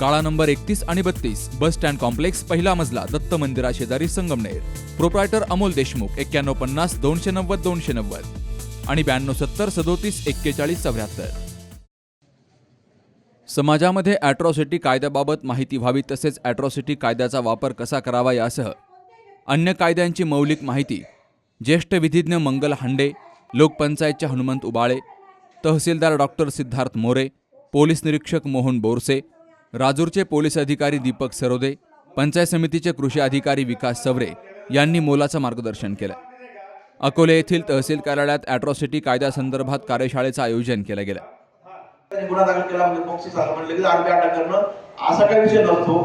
काळा नंबर एकतीस आणि बत्तीस बस स्टँड कॉम्प्लेक्स पहिला मजला दत्त मंदिरा शेजारी संगमनेर. प्रोप्रायटर अमोल देशमुख एक्क्याण्णव पन्नास दोनशे नव्वद दोनशे नव्वद. आणि ब्याण्णव सत्तर सदोतीस एक्केचाळीस चौऱ्याहत्तर. समाजामध्ये ॲट्रॉसिटी कायद्याबाबत माहिती व्हावी तसेच ॲट्रॉसिटी कायद्याचा वापर कसा करावा यासह अन्य कायद्यांची मौलिक माहिती ज्येष्ठ विधिज्ञ मंगल हांडे लोकपंचायतचे हनुमंत उबाळे तहसीलदार डॉक्टर सिद्धार्थ मोरे पोलीस निरीक्षक मोहन बोरसे राजूरचे पोलीस अधिकारी दीपक सरोदे पंचायत समितीचे कृषी अधिकारी विकास सवरे यांनी मोलाचं मार्गदर्शन केलं. अकोले येथील तहसील कार्यालयात अॅट्रॉसिटी कायद्यासंदर्भात कार्यशाळेचं आयोजन केलं गेलं. गुन्हा दाखल केला म्हणजे फोक्सो झाला म्हणजे लगेच आरोपी अटक करणं. असा काही विषय नसतो.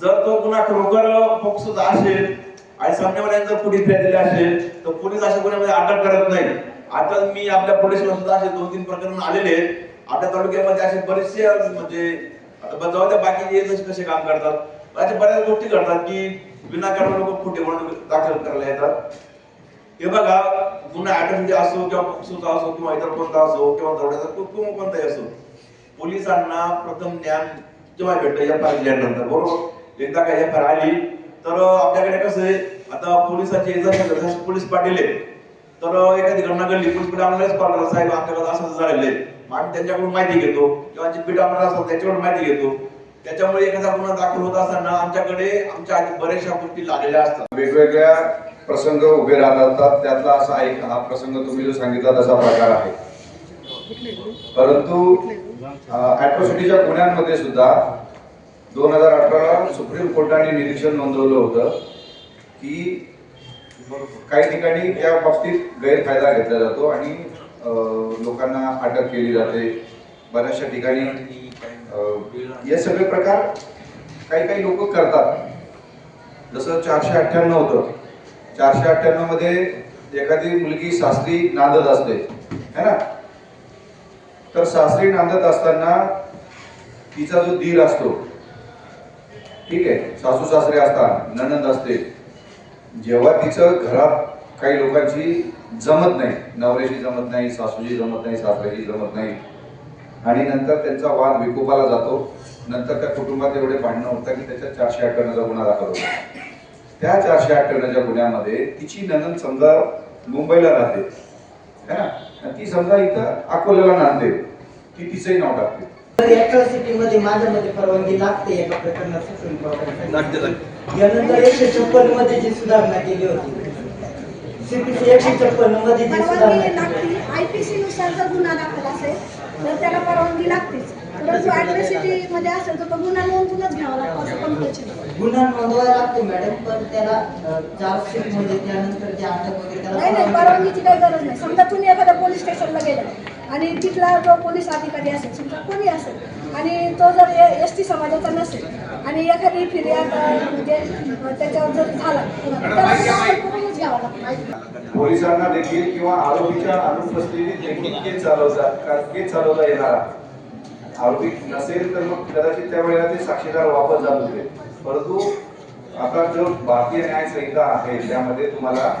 जर तो गुन्हा खरोखर फोक्सोचा असेल आणि सामन्यामध्ये जर पोलीस फिर्याद असेल तर पोलीस अशा गुन्ह्यामध्ये अटक करत नाही. आता मी आपल्या पोलीस सुद्धा असे दोन तीन प्रकरण आलेले आहेत. आपल्या तालुक्यामध्ये असे बरेचसे म्हणजे आता जाऊ द्या बाकी कसे कसे काम करतात. अशा बऱ्याच गोष्टी घडतात की विनाकारण लोक खोटे म्हणून दाखल करायला येतात. हे बघा गुन्हा ऍट्रॉसिटी असो किंवा पोक्सोचा असो किंवा इतर कोणता असो किंवा दरोड्याचा को- किंवा कोणताही असो पोलिसांना प्रथम ज्ञान जेव्हा भेटतं एफ आय दिल्यानंतर बरोबर? एकदा काय एफ आय आली तर आपल्याकडे कसं आहे आता पोलिसाचे जर पोलीस पाटील आहेत. तर एखादी घटना घडली पोलीस पाटील आम्हालाच कॉल साहेब आमच्याकडे असं झालेलं आहे. आम्ही त्यांच्याकडून माहिती घेतो. किंवा जे पीठ असतात त्याच्याकडून माहिती घेतो. त्याच्यामुळे एखादा गुन्हा दाखल होत असताना आमच्याकडे आमच्या आधी बऱ्याचशा गोष्टी लागलेल्या असतात. वेगवेगळ्या प्रसंग उभे राहतात त्यातला असा एक हा प्रसंग तुम्ही जो सांगितला तसा प्रकार आहे. परंतु ऍट्रॉसिटीच्या गुन्ह्यांमध्ये सुद्धा दोन हजार अठरा सुप्रीम कोर्टाने निरीक्षण नोंदवलं होतं की काही ठिकाणी त्या बाबतीत गैरफायदा घेतला जातो आणि लोकांना अटक केली जाते. बऱ्याचशा ठिकाणी हे सगळे प्रकार काही काही लोक करतात. जसं चारशे अठ्ठ्याण्णव होतं. चारशे अठ्ठ्याण्णवमध्ये एखादी मुलगी सासरी नांदत असते. है ना? तर सासरी नांदत असताना तिचा जो दीर असतो ठीक आहे सासू सासरे असतात नणंद असते. जेव्हा तिचं घरात काही लोकांची जमत नाही. नवऱ्याशी जमत नाही सासूशी जमत नाही सासऱ्याशी जमत नाही. आणि नंतर त्यांचा वाद विकोपाला जातो. नंतर त्या कुटुंबात एवढे भांडणं होतात की त्याच्यात चारशे अठ्ठ्याण्णवचा गुन्हा दाखल होतो. त्या चारशे अठ्ठ्याण्णवच्या गुन्ह्यामध्ये तिची ननंद समजा मुंबईला राहते. है ना? आणि ती समजा इथं अकोल्याला नांदते ती तिचंही नाव टाकते. मध्ये माझ्या मध्ये परवानगी लागते एका प्रकरणात. यानंतर एकशे छप्पनमध्ये जी सुधारणा केली होती सीपीसी एकशे छप्पनमध्ये जी परवानगी लागते. आयपीसी नुसार जर गुन्हा दाखल असेल तर त्याला परवानगी लागतेच. परंतु ऍट्रॉसिटी मध्ये असेल तर तो गुन्हा नोंदूनच घ्यावा लागतो असं आहे. गुन्हा नोंदवायला लागतो मॅडम पण त्याला चार्जशीटमध्ये त्यानंतर जे अटक वगैरे त्याला नाही नाही परवानगी परवानगीची काही गरज नाही. समजा तुम्ही एखाद्या पोलीस स्टेशनला गेला आणि तिथला जो पोलीस अधिकारी असेल समजा कोणी असेल आणि तो जर एस टी समाजाचा नसेल आणि एखादी फिर्याद अं, म्हणजे त्याच्यावर जर झाला तर त्याला पोलिसांना देखील किंवा आरोपीच्या अनुपस्थितीत देखील केस चालवतात कारण केस चालवता येणार आरोपी नसेल तर मग कदाचित त्यावेळेला ते साक्षीदार वापस जात होते. परंतु आता जो भारतीय न्याय संहिता आहे त्यामध्ये तुम्हाला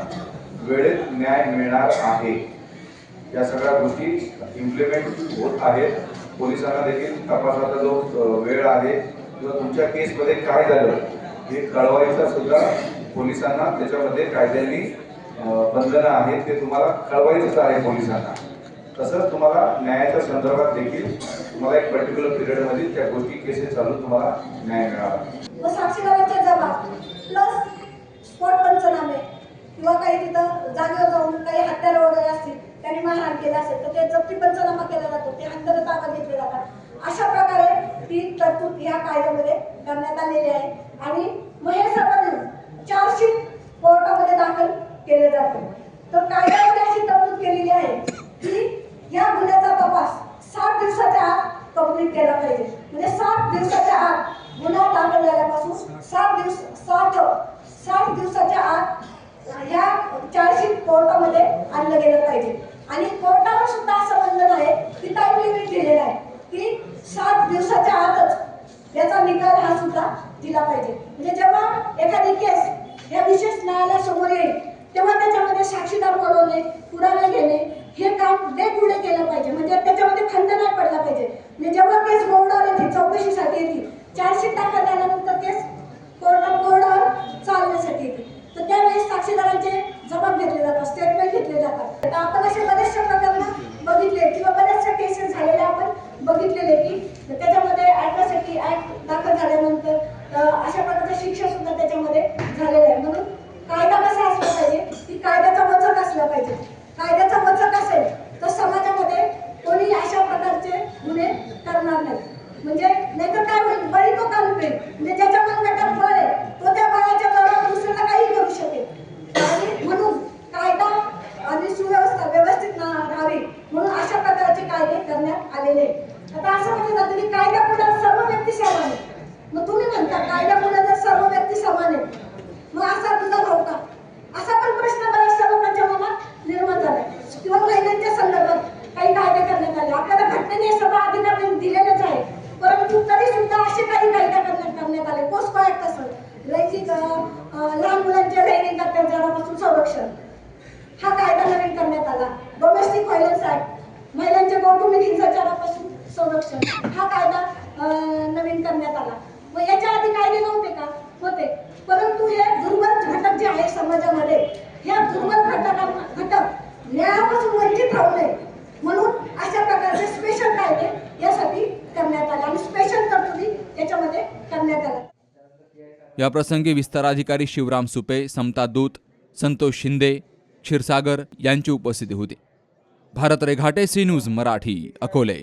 वेळेत न्याय मिळणार आहे. या सगळ्या गोष्टी इम्प्लिमेंट होत आहेत. पोलिसांना देखील तपासाचा जो वेळ आहे किंवा तुमच्या केसमध्ये काय झालं हे कळवायचा सुद्धा पोलिसांना त्याच्यामध्ये कायद्यांनी अ, बंधनं आहेत ते तुम्हाला कळवायचंच आहे पोलिसांना. तसंच तुम्हाला न्यायाच्या संदर्भात देखील तुम्हाला एक पर्टिक्युलर पिरियडमध्ये त्या गोष्टी केसेस चालून तुम्हाला न्याय मिळाला. व साक्षीदारांचे जबाब प्लस स्पॉट पंचनामे किंवा काही तिथं जागेवर जाऊन काही हत्यारं वगैरे असतील त्यांनी मारहाण केलं असेल तर ते जप्ती पंचनामा केला जातो. ते हत्यारं ताब्यात घेतले जातात अशा प्रकारे ती तरतूद ह्या कायद्यामध्ये करण्यात आलेली आहे. आणि मग हे सर्व मिळून चार्जशीट कोर्टामध्ये दाखल केले जाते तर कायद्यामध्ये अशी तरतूद केलेली आहे की या गुन्ह्याचा तपास साठ दिवसाच्या आत कंप्लीट केला पाहिजे म्हणजे साठ दिवसाच्या आत गुन्हा दाखल झाल्यापासून साठ दिवस साठ साठ दिवसाच्या आत ह्या चार्जशीट कोर्टामध्ये आणलं गेलं पाहिजे. आणि कोर्टावर सुद्धा असं बंधन आहे की टाइम लिमिट दिलेलं आहे की सात दिवसाच्या आतच याचा निकाल हा सुद्धा दिला पाहिजे. म्हणजे जेव्हा एखादी केस या विशेष न्यायालयासमोर येईल तेव्हा त्याच्यामध्ये साक्षीदार बोलवणे पुरावे घेणे हे काम डे टू डे केलं पाहिजे. म्हणजे त्याच्यामध्ये खंड नाही पडला पाहिजे. म्हणजे जेव्हा केस बोर्डावर येते चौकशीसाठी येते चार्जशीट दाखल झाल्यानंतर केस कोर्टात बोर्डावर चालण्यासाठी येते. तर त्यावेळेस साक्षीदारांनी जबाब घेतले जातात स्टेटमेंट घेतले जातात आता आपण असे बरेचसे प्रकरण बघितले किंवा बऱ्याचशा केसेस झालेल्या आपण बघितलेले की त्याच्यामध्ये ॲट्रॉसिटी ऍक्ट दाखल झाल्यानंतर अ, अशा प्रकारच्या शिक्षा सुद्धा त्याच्यामध्ये झालेल्या आहे म्हणून कायदा कसा असला पाहिजे की कायद्याचा वचक असला पाहिजे कायद्याचा वचक असेल तर समाजामध्ये कोणी अशा प्रकारचे गुन्हे करणार नाही म्हणजे नाहीतर काय होईल बळी तो काल पेल म्हणजे ज्याच्या मनगटात बळ आहे तो त्या बळाच्या जोरावर दुसऱ्याला काही करू शकेल आणि म्हणून कायदा आणि सुव्यवस्था व्यवस्थित ना- राहावी म्हणून अशा प्रकारचे कायदे करण्यात आलेले आहेत. आता असं म्हटलं जातं की कायद्यापुढे सर्व व्यक्ती समान आहेत मग तुम्ही म्हणता कायद्यापुढे जर सर्व व्यक्ती समान आहेत मग असा तुझा भाऊ का असा पण प्रश्न बऱ्याचशा लोकांच्या मनात निर्माण झालाय किंवा महिलांच्या संदर्भात काही कायदे करण्यात आले आपल्याला घटनेने हे सर्व अधिकार दिलेलेच आहे परंतु तरी सुद्धा असे काही कायदे करण्यात करण्यात आले पोस्को ऍक्ट असं लैंगिक अं, अं, लहान मुलांच्या लैंगिक अत्याचारापासून संरक्षण हा कायदा नवीन करण्यात आला डोमेस्टिक व्हायलन्स ऍक्ट महिलांच्या कौटुंबिक हिंसाचारापासून वर्ष. हा कायदा नवीन करण्यात आला. व याच्या आधी कायदे नव्हते का? होते. परंतु हे दुर्बल घटक जे आहे समाजामध्ये या दुर्बल घटकांना घटक न्यायापासून वंचित राहू नये म्हणून अशा प्रकारचे स्पेशल कायदे यासाठी करण्यात आले. आणि स्पेशल तरतुदी याच्यामध्ये करण्यात आल्या या प्रसंगी विस्ताराधिकारी शिवराम सुपे समता दूत संतोष शिंदे क्षीरसागर यांची उपस्थिती होती. Bharat Reghate C news Marathi Akole.